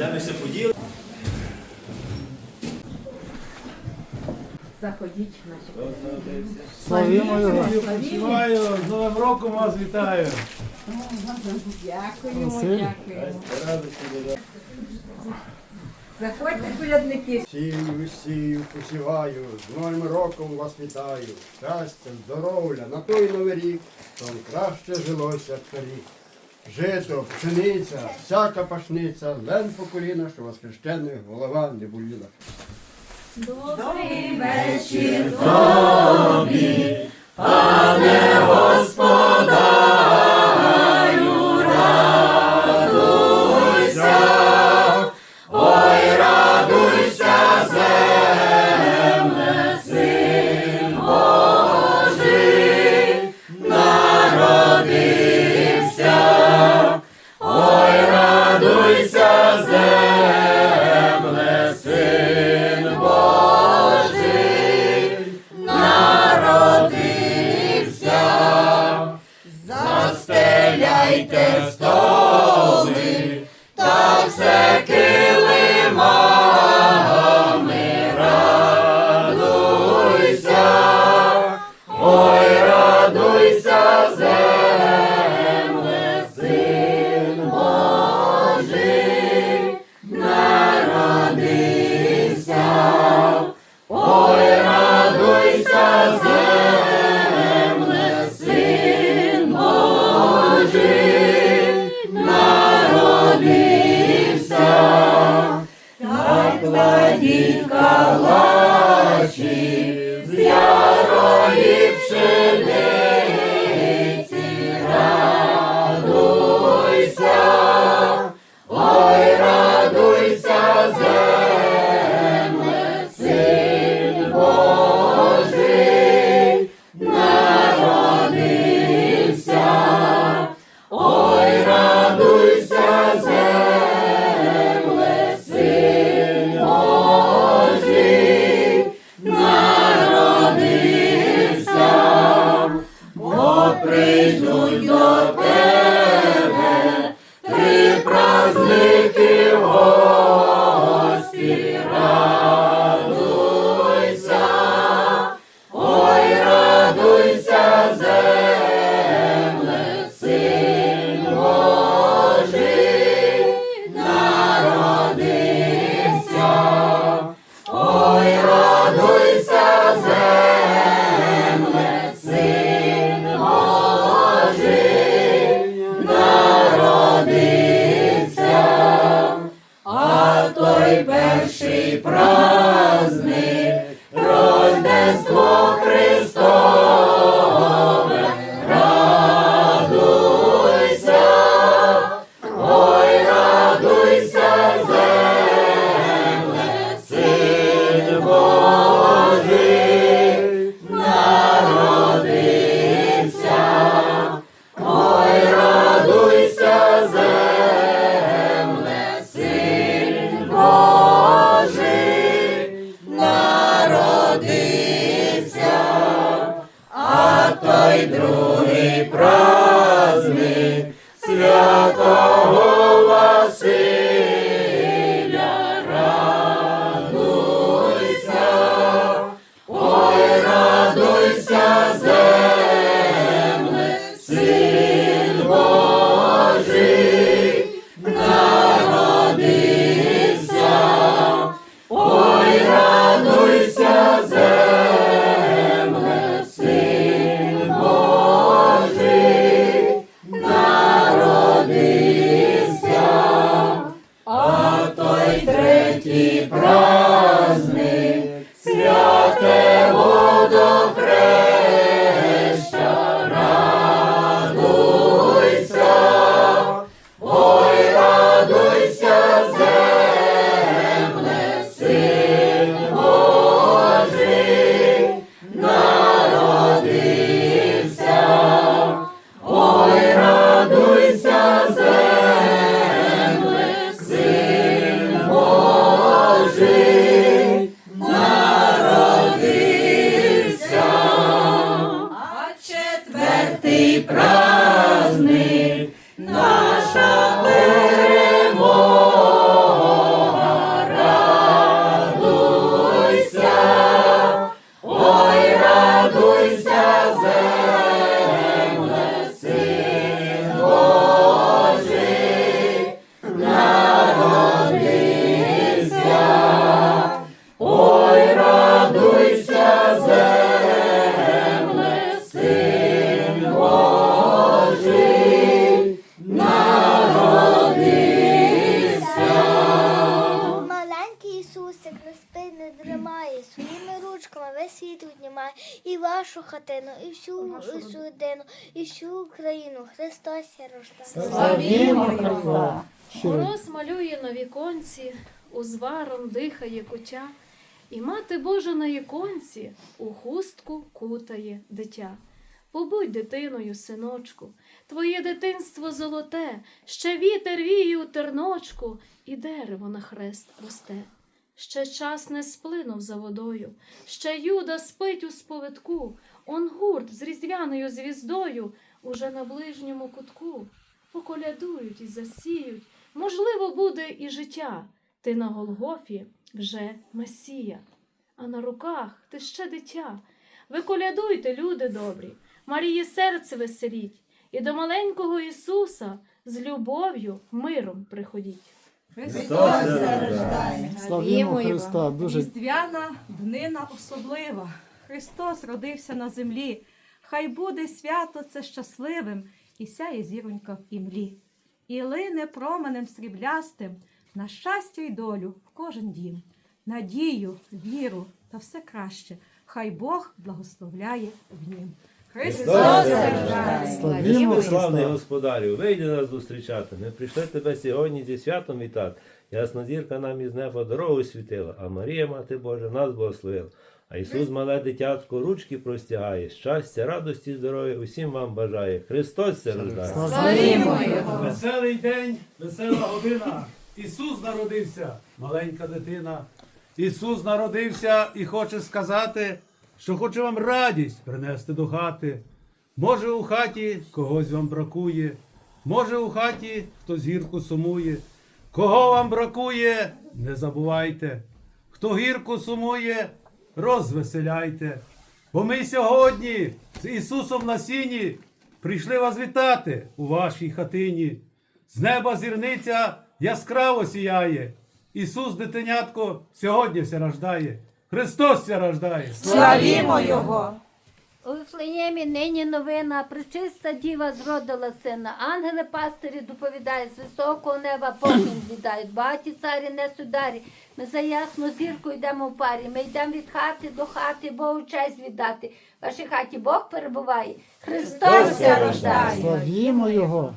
Де ми поділи? Заходіть наші. Славімо його. Співаю, з Новим роком вас вітаю. Дякуємо, дякуємо. Заходьте, колядники. Сію, сію, посіваю, з Новим роком вас вітаю. Щастя, здоров'я, на той новий рік, то вам краще жилося торік жито, пшениця, всяка пашниця, лен по коліна, що воскрещених голова не боліла. Добрий вечір тобі, пане Господь. від калачів, з ярої пшениці. святий праздник. І вашу хатину, і всю, родину, і всю Україну. Христос я рождає. Славімо Христа. Мороз малює на віконці, узваром дихає кутя, і мати Божа на іконці у хустку кутає дитя. Побудь дитиною, синочку, твоє дитинство золоте, ще вітер віє у терночку, і дерево на хрест росте. Ще час не сплинув за водою, ще юда спить у сповитку, он гурт з різдвяною звіздою уже на ближньому кутку. Поколядують і засіють, можливо, буде і життя. Ти на Голгофі вже Месія, а на руках ти ще дитя. Ви колядуйте, люди добрі, Марії серце веселіть, і до маленького Ісуса з любов'ю, миром приходіть. Христос рождає. Славімо Христа, дуже Різдвяна днина особлива. Христос родився на землі. Хай буде свято це щасливим, і сяє зіронька в імлі. І лине променем сріблястим на щастя й долю в кожен дім, надію, віру та все краще. Хай Бог благословляє в нім. Христос рождає! славний господарю, вийди нас зустрічати. Ми прийшли тебе сьогодні зі святом вітати. Ясна зірка нам із неба дорогу світила, а Марія, Мати Божа, нас благословила. А Ісус, мале дитятко, ручки простягає. Щастя, радості, здоров'я усім вам бажає. Христос се рождає. Славімо Його. Веселий день, весела година. Ісус народився, маленька дитина. Ісус народився і хоче сказати, що хоче вам радість принести до хати. Може, у хаті когось вам бракує, може, у хаті хтось гірко сумує. Кого вам бракує, не забувайте. Хто гірко сумує, розвеселяйте. Бо ми сьогодні з Ісусом на сіні прийшли вас вітати у вашій хатині. З неба зірниця яскраво сіяє. Ісус, дитинятко, сьогодні ся рождає. Христос ся рождає. Славімо Його. У Вифлеємі нині новина, причиста діва зродила сина. Ангели пастирі доповідають, з високого неба покінь віддають. Багаті царі несуть дарі. Ми за ясну зірку йдемо в парі. Ми йдемо від хати до хати, Богу честь віддати. В вашій хаті Бог перебуває. Христос ся рождає. Славімо Його.